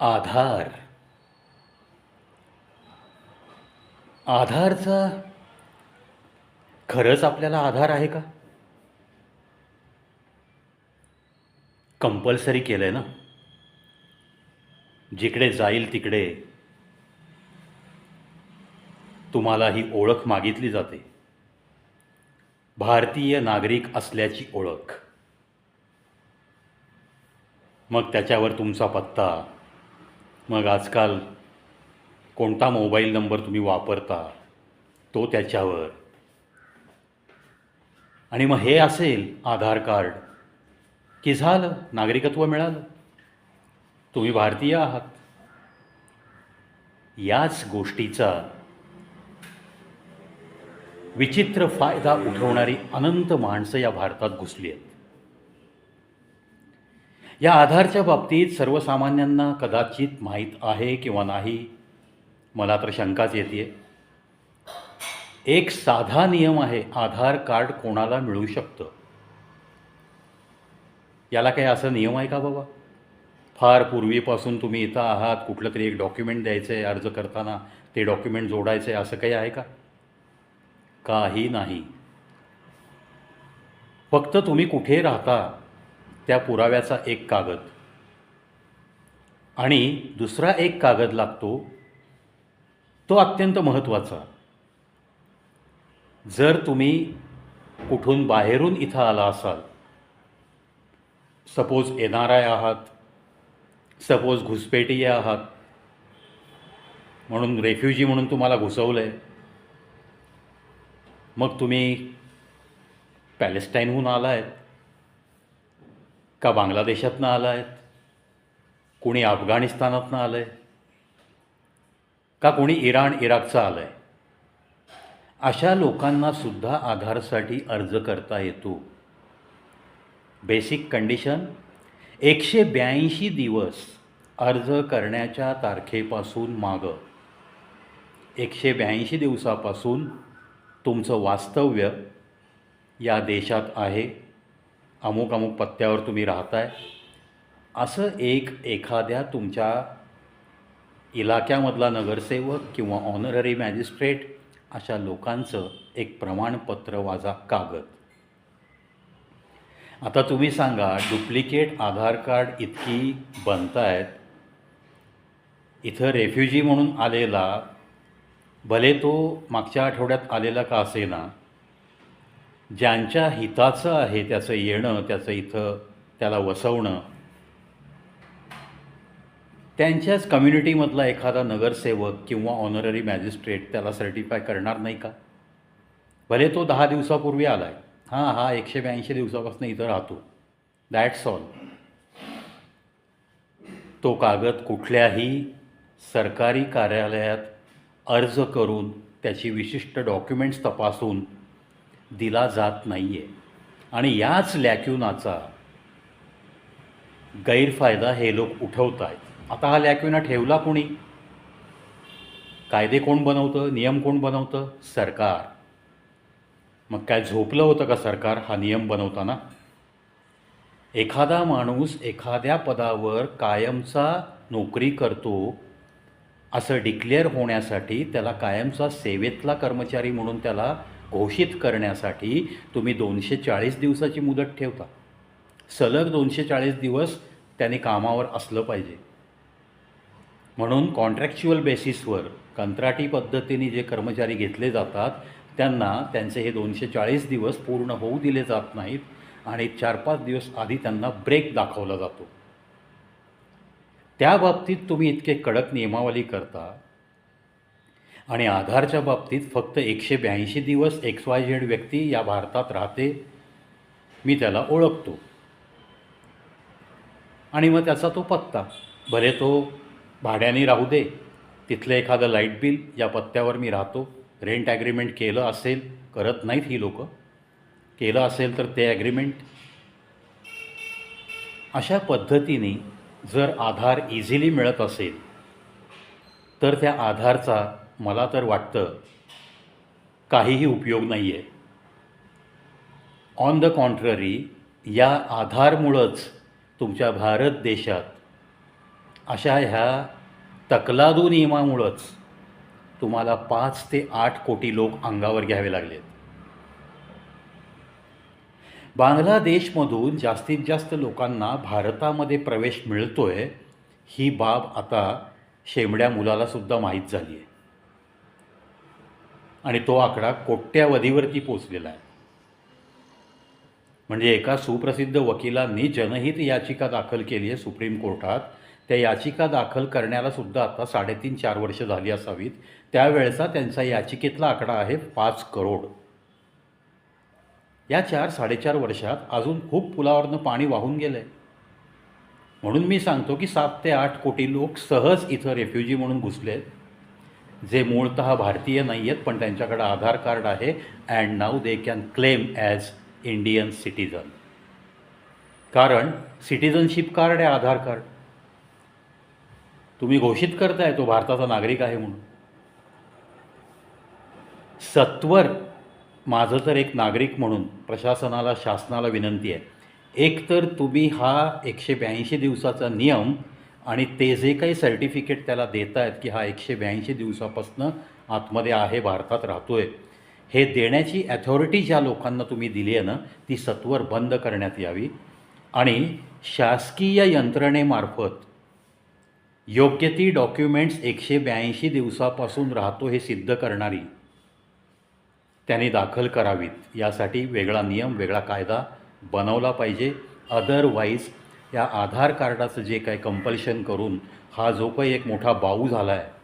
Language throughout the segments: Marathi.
आधार. आधारचा खरंच आपल्याला आधार आहे का? कंपल्सरी केलं आहे ना? जिकडे जाईल तिकडे तुम्हाला ही ओळख मागितली जाते. भारतीय नागरिक असल्याची ओळख. मग त्याच्यावर तुमचा पत्ता मग आजकाल कोणता मोबाईल नंबर तुम्ही वापरता तो त्याच्यावर. आणि मग हे असेल आधार कार्ड. की झालं? नागरिकत्व मिळालं? तुम्ही भारतीय आहात. याच गोष्टीचा विचित्र फायदा उठवणारी अनंत माणसं या भारतात घुसली आहेत. या आधारच्या बाबतीत सर्वसामान्यांना कदाचित माहीत आहे किंवा नाही? मला तर शंकाच येते एक साधा नियम आहे आधार कार्ड कोणाला मिळू शकतं? याला काही असा नियम आहे का बाबा? फार पूर्वीपासून तुम्ही इथं आहात कुठलं तरी एक डॉक्युमेंट द्यायचं आहे अर्ज करताना ते डॉक्युमेंट जोडायचं आहे असं काही आहे का? काही नाही. फक्त तुम्ही कुठे राहता त्या पुराव्याचा एक कागद. आणि दुसरा एक कागद लागतो तो अत्यंत महत्त्वाचा. जर तुम्ही कुठून बाहेरून इथं आला असाल सपोज एन आर आय आहात सपोज घुसपेटी आहात म्हणून रेफ्युजी म्हणून तुम्हाला घुसवलं आहे मग तुम्ही पॅलेस्टाईनहून आला आहेत का बांगलादेशातनं आला आहेत कोणी अफगाणिस्तानातनं आलं आहे का कोणी इराण इराकचं आलं आहे अशा लोकांना सुद्धा आधारसाठी अर्ज करता येतो. बेसिक कंडिशन एकशे ब्याऐंशी दिवस अर्ज करण्याच्या तारखेपासून मागं. एकशे ब्याऐंशी दिवसापासून तुमचं वास्तव्य या देशात आहे. अमुक अमुक पत्त्यावर तुम्ही राहताय. असं एक एखाद्या तुमच्या इलाक्यामधला नगरसेवक किंवा ऑनररी मॅजिस्ट्रेट अशा लोकांचं एक प्रमाणपत्र वाजा कागद. आता तुम्ही सांगा डुप्लिकेट आधार कार्ड इतकी बनतायत. इथं रेफ्युजी म्हणून आलेला भले तो मागच्या आठवड्यात आलेला का असेना ज्यांच्या हिताचं आहे त्याचं येणं त्याचं इथं त्याला वसवणं. त्यांच्याच कम्युनिटीमधला एखादा नगरसेवक किंवा ऑनररी मॅजिस्ट्रेट त्याला सर्टिफाय करणार नाही का? भले तो दहा दिवसापूर्वी आला आहे हां हा एकशे ब्याऐंशी दिवसापासून इथं राहतो. दॅट्स ऑल तो कागद कुठल्याही सरकारी कार्यालयात अर्ज करून त्याची विशिष्ट डॉक्युमेंट्स तपासून दिला जात नाही आहे आणि याच लॅक्युनाचा गैरफायदा हे लोक उठवत आहेत आता हा लॅक्युना ठेवला कोणी? कायदे कोण बनवतं? नियम कोण बनवतं? सरकार. मग काय झोपलं होतं का सरकार? हा नियम बनवताना? एखादा माणूस एखाद्या पदावर कायमचा नोकरी करतो असं डिक्लेअर होण्यासाठी त्याला कायमचा सेवेतला कर्मचारी म्हणून त्याला घोषित करण्यासाठी तुम्ही दोनशे चाळीस दिवसाची मुदत ठेवता. सलग दोनशे चाळीस दिवस त्याने कामावर असलं पाहिजे. म्हणून कॉन्ट्रॅक्च्युअल बेसिसवर कंत्राटी पद्धतीने जे कर्मचारी घेतले जातात त्यांना त्यांचे हे दोनशे चाळीस दिवस पूर्ण होऊ दिले जात नाहीत आणि चार पाच दिवस आधी त्यांना ब्रेक दाखवला जातो. त्या बाबतीत तुम्ही इतके कडक नियमावली करता आणि आधारच्या बाबतीत फक्त एकशे ब्याऐंशी दिवस एक्स वाय झेड व्यक्ती या भारतात राहते मी त्याला ओळखतो. आणि मग त्याचा तो पत्ता भले तो भाड्याने राहू दे तिथलं एखादं लाइट बिल या पत्त्यावर मी राहतो. रेंट ॲग्रीमेंट केलं असेल करत नाहीत ही लोक. केलं असेल तर ते ॲग्रीमेंट अशा पद्धतीने जर आधार इझिली मिळत असेल तर त्या आधारचा मला तर वाटतं काहीही उपयोग नाही आहे ऑन द कॉन्ट्ररी या आधारमुळंच तुमच्या भारत देशात अशा ह्या तकलादू नियमामुळंच तुम्हाला पाच ते आठ कोटी लोक अंगावर घ्यावे लागलेत. बांगलादेशमधून जास्तीत जास्त लोकांना भारतामध्ये प्रवेश मिळतोय ही बाब आता शेमड्या मुलालासुद्धा माहीत झाली आहे आणि तो आकडा कोट्यावधीवरती पोचलेला आहे. म्हणजे एका सुप्रसिद्ध वकिलांनी जनहित याचिका दाखल केली आहे सुप्रीम कोर्टात. त्या याचिका दाखल करण्याला सुद्धा आता साडेतीन चार वर्ष झाली असावीत. त्यावेळेचा त्यांचा याचिकेतला आकडा आहे पाच करोड. या चार साडेचार वर्षात अजून खूप पुलावरनं पाणी वाहून गेलं आहे म्हणून मी सांगतो की सात ते आठ कोटी लोक सहज इथं रेफ्युजी म्हणून घुसले आहेत जे मूळतः भारतीय नाही आहेत पण त्यांच्याकडे आधार कार्ड आहे. And now they can claim as Indian citizen कारण सिटिझनशिप कार्ड आहे आधार कार्ड. तुम्ही घोषित करताय तो भारताचा नागरिक आहे म्हणून. सत्वर माझं तर एक नागरिक म्हणून प्रशासनाला शासनाला विनंती आहे. एकतर तुम्ही हा एकशे ब्याऐंशी दिवसाचा नियम आणि ते जे काही सर्टिफिकेट त्याला देत आहेत की हा एकशे ब्याऐंशी दिवसापासून आतमध्ये आहे भारतात राहतो आहे हे देण्याची ॲथॉरिटी ज्या लोकांना तुम्ही दिली आहे ना ती सत्वर बंद करण्यात यावी. आणि शासकीय यंत्रणेमार्फत योग्य ती डॉक्युमेंट्स एकशे ब्याऐंशी दिवसापासून राहतो हे सिद्ध करणारी त्यांनी दाखल करावीत. यासाठी वेगळा नियम वेगळा कायदा बनवला पाहिजे. अदरवाईज या आधार कार्डाचं जे काही कंपल्शन करून हा जो काही एक मोठा बाऊ झाला आहे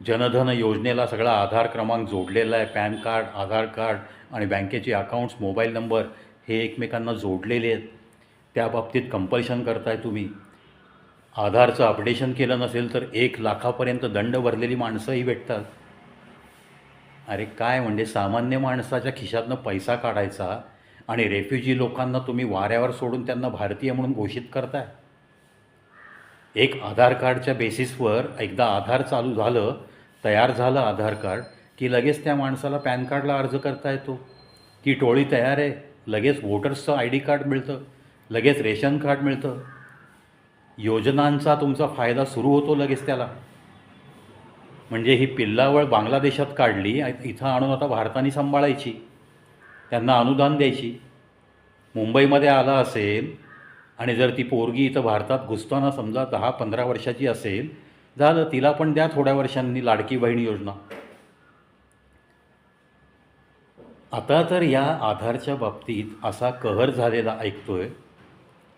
जनधन योजनेला सगळा आधार क्रमांक जोडलेला आहे पॅन कार्ड आधार कार्ड आणि बँकेचे अकाउंट्स मोबाईल नंबर हे एकमेकांना जोडलेले आहेत. त्या बाबतीत कंपल्शन करताय तुम्ही. आधारचं अपडेशन केलं नसेल तर एक लाखापर्यंत दंड भरलेली माणसंही भेटतात. अरे काय म्हणजे सामान्य माणसाच्या खिशातनं पैसा काढायचा आणि रेफ्युजी लोकांना तुम्ही वाऱ्यावर सोडून त्यांना भारतीय म्हणून घोषित करताय. एक आधार कार्डच्या बेसिसवर एकदा आधार चालू झालं तयार झालं आधार कार्ड की लगेच त्या माणसाला पॅन कार्डला अर्ज करता येतो. ती टोळी तयार आहे. लगेच वोटर्सचं आय डी कार्ड मिळतं. लगेच रेशन कार्ड मिळतं. योजनांचा तुमचा फायदा सुरू होतो लगेच त्याला. म्हणजे ही पिल्लावळ बांगलादेशात काढली इथं आणून आता भारताने सांभाळायची. त्यांना अनुदान द्यायची. मुंबईमध्ये आला असेल आणि जर ती पोरगी इथं भारतात घुसताना समजा दहा पंधरा वर्षाची असेल झालं तिला पण द्या थोड्या वर्षांनी लाडकी बहीण योजना. आता तर या आधारच्या बाबतीत असा कहर झालेला ऐकतोय.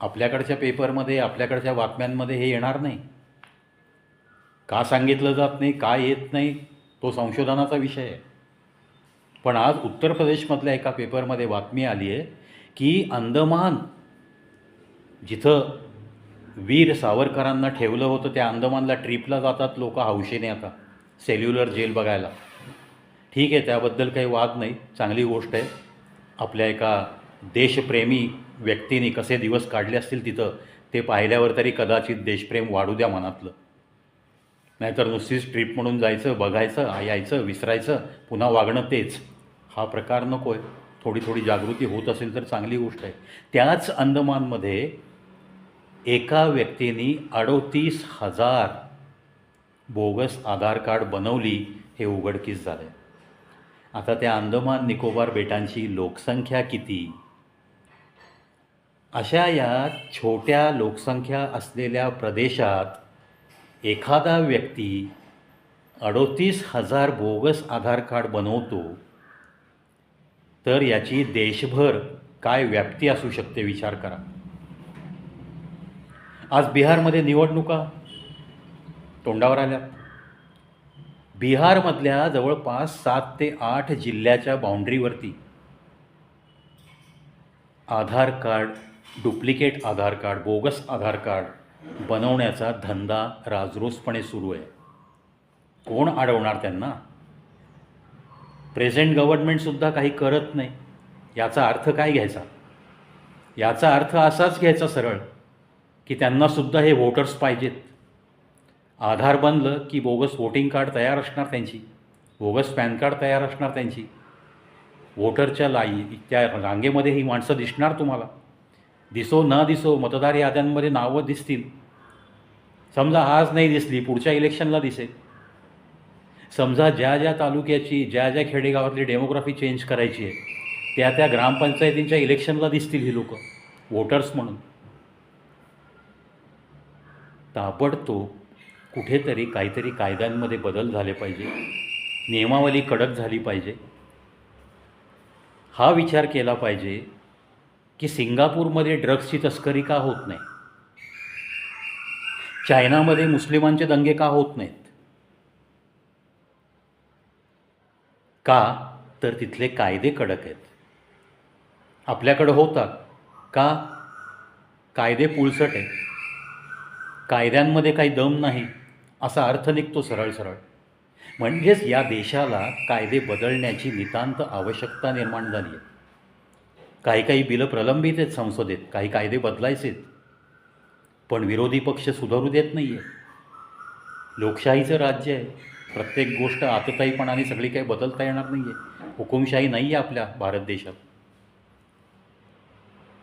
आपल्याकडच्या पेपरमध्ये आपल्याकडच्या बातम्यांमध्ये हे येणार नाही. का सांगितलं जात नाही का येत नाही तो संशोधनाचा विषय आहे. पण आज उत्तर प्रदेशमधल्या एका पेपरमध्ये बातमी आली आहे की अंदमान जिथं वीर सावरकरांना ठेवलं होतं त्या अंदमानला ट्रिपला जातात लोक हौशेने आता सेल्युलर जेल बघायला. ठीक आहे त्याबद्दल काही वाद नाही चांगली गोष्ट आहे. आपल्या एका देशप्रेमी व्यक्तीने कसे दिवस काढले असतील तिथं ते पाहिल्यावर तरी कदाचित देशप्रेम वाढू द्या मनातलं. नाहीतर नुसतीच ट्रीप म्हणून जायचं बघायचं यायचं विसरायचं पुन्हा वागणं तेच. हा प्रकार नको आहे थोडी थोडी जागृती होत असेल तर चांगली गोष्ट आहे. त्याच अंदमानमध्ये एका व्यक्तीने अडोतीस हजार बोगस आधार कार्ड बनवली हे उघडकीस झालं आहे आता त्या अंदमान निकोबार बेटांची लोकसंख्या किती? अशा या छोट्या लोकसंख्या असलेल्या प्रदेशात एखादा व्यक्ती अडोतीस हजार बोगस आधार कार्ड बनवतो तर याची देशभर काय व्याप्ती असू शकते विचार करा. आज बिहारमध्ये निवडणुका तोंडावर आल्या बिहारमधल्या जवळपास सात ते आठ जिल्ह्याच्या बाउंड्रीवरती Aadhaar card duplicate Aadhaar card bogus Aadhaar card बनवण्याचा धंदा राजरोसपणे सुरू आहे. कोण अडवणार त्यांना? प्रेझेंट गव्हर्नमेंटसुद्धा काही करत नाही. याचा अर्थ काय घ्यायचा? याचा अर्थ असाच घ्यायचा सरळ की त्यांनासुद्धा हे वोटर्स पाहिजेत. आधार बनलं की बोगस वोटिंग कार्ड तयार असणार त्यांची. बोगस पॅन कार्ड तयार असणार त्यांची. वोटरच्या लाई त्या रांगेमध्ये ही माणसं दिसणार तुम्हाला. दिसो न दिसो मतदार याद्यांमध्ये नावं दिसतील. समजा आज नाही दिसली पुढच्या इलेक्शनला दिसेल. समजा ज्या ज्या तालुक्याची ज्या ज्या खेडेगावातली डेमोग्राफी चेंज करायची आहे त्या त्या ग्रामपंचायतींच्या इलेक्शनला दिसतील ही लोक. वोटर्स म्हणून. ताबडतोब कुठेतरी काहीतरी कायद्यांमध्ये बदल झाले पाहिजे. नियमावली कडक झाली पाहिजे. हा विचार केला पाहिजे की सिंगापूरमध्ये ड्रग्सची तस्करी का होत नाही? चायनामध्ये मुस्लिमांचे दंगे का होत नाहीत? का? तर तिथले कायदे कडक आहेत. आपल्याकडं होतात. का? कायदे पुळसट आहेत. कायद्यांमध्ये काही दम नाही. असा अर्थ निघतो सरळ सरळ. म्हणजेच या देशाला कायदे बदलण्याची नितांत आवश्यकता निर्माण झाली आहे. काही काही बिलं प्रलंबित आहेत संसदेत. काही कायदे बदलायचे आहेत. पण विरोधी पक्ष सुधारू देत नाही आहे लोकशाहीचं राज्य आहे. प्रत्येक गोष्ट आतताईपणाने सगळी काही बदलता येणार नाही आहे हुकुमशाही नाही आहे आपल्या भारत देशात.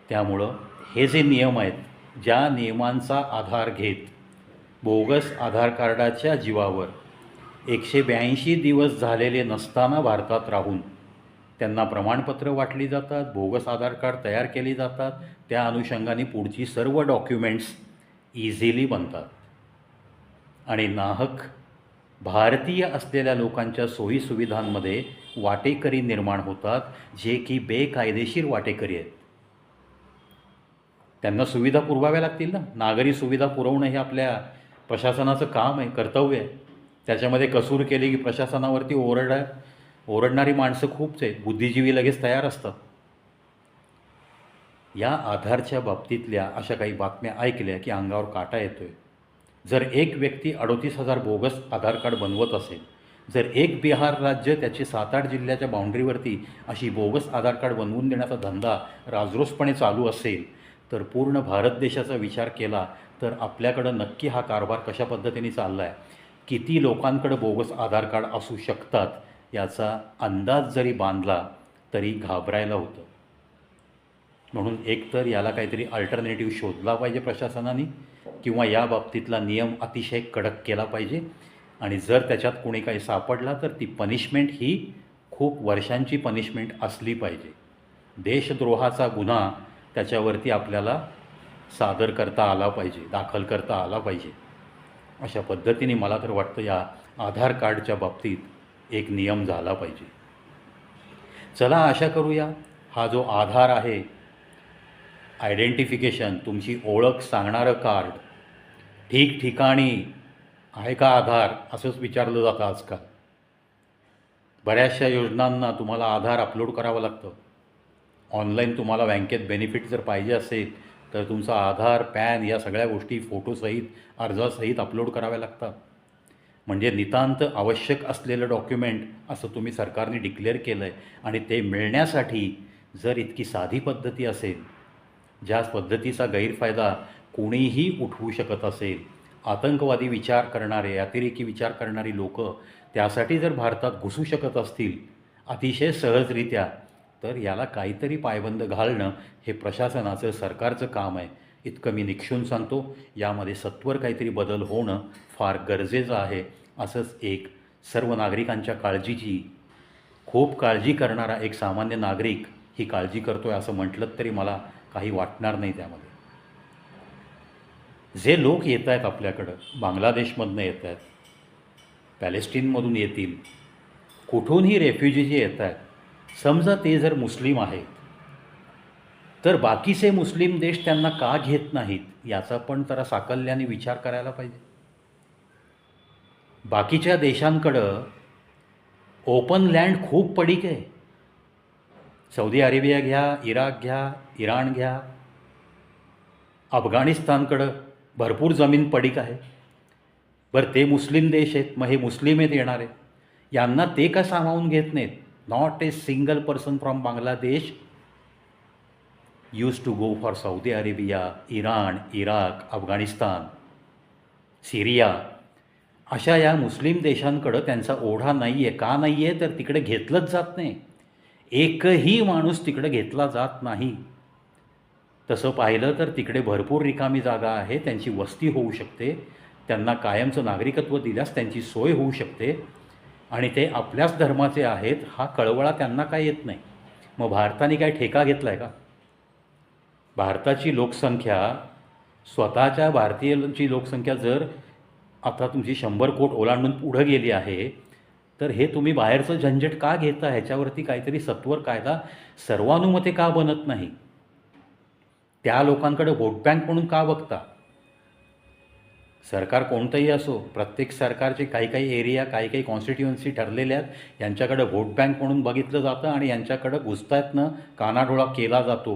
त्यामुळं हे जे नियम आहेत ज्या नियमांचा आधार घेत बोगस आधार कार्डाच्या जीवावर एकशे ब्याऐंशी दिवस झालेले नसताना भारतात राहून त्यांना प्रमाणपत्र वाटली जातात बोगस आधार कार्ड तयार केली जातात त्या अनुषंगाने पुढची सर्व डॉक्युमेंट्स इझिली बनतात. आणि नाहक भारतीय असलेल्या लोकांच्या सोयीसुविधांमध्ये वाटेकरी निर्माण होतात जे की बेकायदेशीर वाटेकरी आहेत. त्यांना सुविधा पुरवाव्या लागतील ना? नागरी सुविधा पुरवणं हे आपल्या प्रशासनाचं काम आहे कर्तव्य आहे. त्याच्यामध्ये कसूर केली की प्रशासनावरती ओरड ओरडणारी माणसं खूपच आहेत. बुद्धिजीवी लगेच तयार असतात. या आधारच्या बाबतीतल्या अशा काही बातम्या ऐकल्या की अंगावर काटा येतोय. जर एक व्यक्ती अडोतीस हजार बोगस आधार कार्ड बनवत असेल जर एक बिहार राज्य त्याची सात आठ जिल्ह्याच्या बाउंड्रीवरती अशी बोगस आधार कार्ड बनवून देण्याचा धंदा राजरोसपणे चालू असेल तर पूर्ण भारत देशाचा विचार केला तर आपल्याकडं नक्की हा कारभार कशा पद्धतीने चालला आहे किती लोकांकडं बोगस आधार कार्ड असू शकतात याचा अंदाज जरी बांधला तरी घाबरायला होतं. म्हणून एकतर याला काहीतरी अल्टरनेटिव्ह शोधला पाहिजे प्रशासनाने किंवा या बाबतीतला नियम अतिशय कडक केला पाहिजे. आणि जर त्याच्यात कोणी काही सापडला तर ती पनिशमेंट ही खूप वर्षांची पनिशमेंट असली पाहिजे. देशद्रोहाचा गुन्हा त्याच्यावरती आपल्याला सादर करता आला पाहिजे दाखल करता आला पाहिजे. अशा पद्धतीने मला तर वाटतं या आधार कार्डच्या बाबतीत एक नियम झाला पाहिजे. चला आशा करूया हा जो आधार आहे आयडेंटिफिकेशन तुमची ओळख सांगणारं कार्ड ठिकठिकाणी आहे का आधार असंच विचारलं जातं आजकाल. बऱ्याचशा योजनांना तुम्हाला आधार अपलोड करावं लागतं. ऑनलाईन तुम्हाला बँकेत बेनिफिट जर पाहिजे असेल तर तुमचा आधार पॅन या सगळ्या गोष्टी फोटोसहित अर्जासहित अपलोड कराव्या लागतात. म्हणजे नितांत आवश्यक असलेलं डॉक्युमेंट असं तुम्ही सरकारने डिक्लेअर केलं आहे आणि ते मिळण्यासाठी जर इतकी साधी पद्धती असेल ज्या पद्धतीचा गैरफायदा कोणीही उठवू शकत असेल आतंकवादी विचार करणारे अतिरेकी विचार करणारी लोक त्यासाठी जर भारतात घुसू शकत असतील अतिशय सहजरित्या तर याला काहीतरी पायबंद घालणं हे प्रशासनाचं सरकारचं काम आहे. इतकं मी निक्षून सांगतो. यामध्ये सत्वर काहीतरी बदल होणं फार गरजेचं आहे असंच एक सर्व नागरिकांच्या काळजीची खूप काळजी करणारा एक सामान्य नागरिक ही काळजी करतो आहे असं म्हटलं तरी मला काही वाटणार नाही त्यामध्ये. जे लोक येत आहेत आपल्याकडं बांगलादेशमधनं येत आहेत पॅलेस्टीनमधून येतील कुठूनही रेफ्युजी जे येत आहेत समजा ते जर मुस्लिम आहेत तर बाकीचे मुस्लिम देश त्यांना का घेत नाहीत याचा पण जरा साकल्याने विचार करायला पाहिजे. बाकीच्या देशांकडं ओपन लँड खूप पडीक आहे. सौदी अरेबिया घ्या इराक घ्या इराण घ्या. अफगाणिस्तानकडं भरपूर जमीन पडीक आहे. बरं ते मुस्लिम देश आहेत मग हे मुस्लिम आहेत येणारे. यांना ते का सामावून घेत नाहीत? Not a single person from Bangladesh use to go for Saudi Arabia Iran Iraq Afghanistan Syria अशा या मुस्लिम देशांकडं त्यांचा ओढा नाही आहे का नाही आहे तर तिकडे घेतलंच जात नाही. एकही माणूस तिकडे घेतला जात नाही. तसं पाहिलं तर तिकडे भरपूर रिकामी जागा आहे त्यांची वस्ती होऊ शकते त्यांना कायमचं नागरिकत्व दिल्यास त्यांची सोय होऊ शकते आणि ते आपल्याच धर्माचे आहेत हा कळवळा त्यांना काय येत नाही. मग भारताने काय ठेका घेतला आहे का? भारताची लोकसंख्या स्वतःच्या भारतीयांची लोकसंख्या जर आता तुमची शंभर कोट ओलांडून पुढं गेली आहे तर हे तुम्ही बाहेरचं झंझट का घेता? ह्याच्यावरती काहीतरी सत्वर कायदा सर्वानुमते का बनत नाही? त्या लोकांकडे वोट बँक म्हणून का बघता? सरकार कोणतंही असो प्रत्येक सरकारचे काही काही एरिया काही काही कॉन्स्टिट्युएन्सी ठरलेल्या आहेत यांच्याकडे व्होट बँक म्हणून बघितलं जातं आणि यांच्याकडं घुसतायतनं कानाडोळा केला जातो.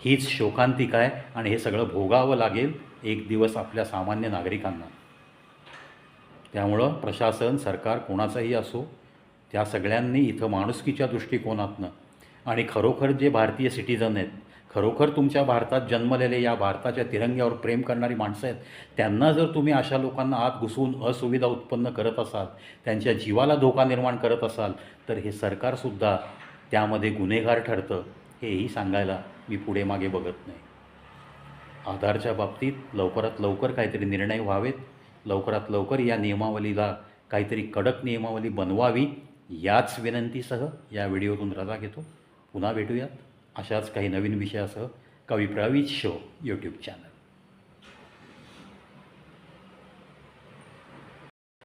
हीच शोकांतिका आहे आणि हे सगळं भोगावं लागेल एक दिवस आपल्या सामान्य नागरिकांना. त्यामुळं प्रशासन सरकार कोणाचंही असो त्या सगळ्यांनी इथं माणुसकीच्या दृष्टिकोनातनं आणि खरोखर जे भारतीय सिटिझन आहेत खरोखर तुमच्या भारतात जन्मलेले या भारताच्या तिरंग्यावर प्रेम करणारी माणसं आहेत त्यांना जर तुम्ही अशा लोकांना आत घुसून असुविधा उत्पन्न करत असाल त्यांच्या जीवाला धोका निर्माण करत असाल तर हे सरकारसुद्धा त्यामध्ये गुन्हेगार ठरतं हेही सांगायला मी पुढे मागे बघत नाही. आधारच्या बाबतीत लवकरात लवकर काहीतरी निर्णय व्हावेत. लवकरात लवकर या नियमावलीला काहीतरी कडक नियमावली बनवावी याच विनंतीसह या व्हिडिओतून रजा घेतो. पुन्हा भेटूयात अशाच काही नवीन विषयासह कवी प्रवीज शो यूट्यूब चॅनल